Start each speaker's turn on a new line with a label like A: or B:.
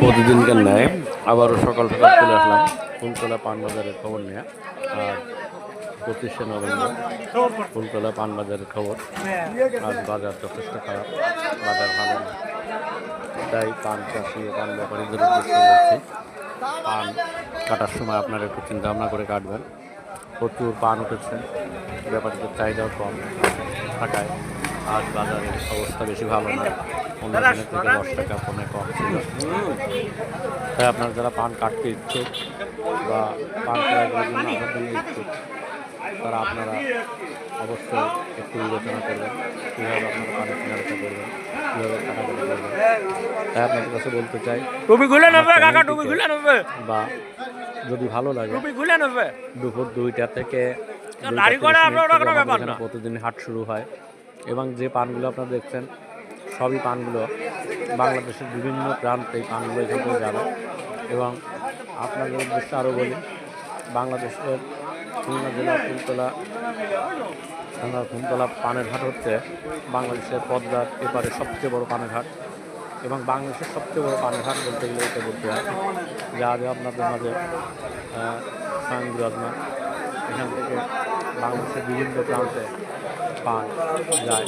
A: প্রতিদিনকার ন্যায় আবারও সকাল সকাল চলে আসলাম। ফুলতলা পান বাজারের খবর নিয়ে। আর পঁচিশে নভেম্বর ফুলতলা পান বাজারের খবর। আর বাজার যথেষ্ট খারাপ। বাজার ভালো না। তাই পান চাষি, পান ব্যাপারীদের উদ্দেশ্যে পান কাটার সময় আপনারা একটু চিন্তা ভাবনা করে কাটবেন। প্রচুর পান উঠেছে। ব্যাপারীদের চাহিদাও কম। থাকায় আজ বাজারের অবস্থা বেশি ভালো না অন্য দিনের থেকে দশ টাকা কমে কম ছিল। তাই আপনারা যারা পান কাটতে ইচ্ছুক বা পান করার জন্য ইচ্ছুক তারা আপনারা অবশ্যই একটু বিবেচনা করবেন কীভাবে আপনারা পানের কেনাবেচা করবেন কীভাবে কাটাকাটি করবেন। তাই আপনাদের কাছে বলতে চাই বা যদি ভালো লাগে দুপুর দুইটা থেকে। প্রতিদিন হাট শুরু হয় এবং যে পানগুলো আপনারা দেখছেন, সবই পানগুলো বাংলাদেশের বিভিন্ন প্রান্তে পানগুলো এখান থেকে যাবে। এবং আপনাদের উদ্দেশ্যে আরও বলি, বাংলাদেশের খুলনা জেলার ফুলতলা, খুলনা ফুলতলা পানের ঘাট হচ্ছে বাংলাদেশের পদ্মার এপারে সবচেয়ে বড় পানের ঘাট এবং বাংলাদেশের সবচেয়ে বড় পানের ঘাট বলতে গেলে এটা বলতে হয় যা আগে আপনাদের মাঝে স্বয়ং বিরাজমান। এখান থেকে বাংলাদেশের বিভিন্ন প্রান্তে পান যায়।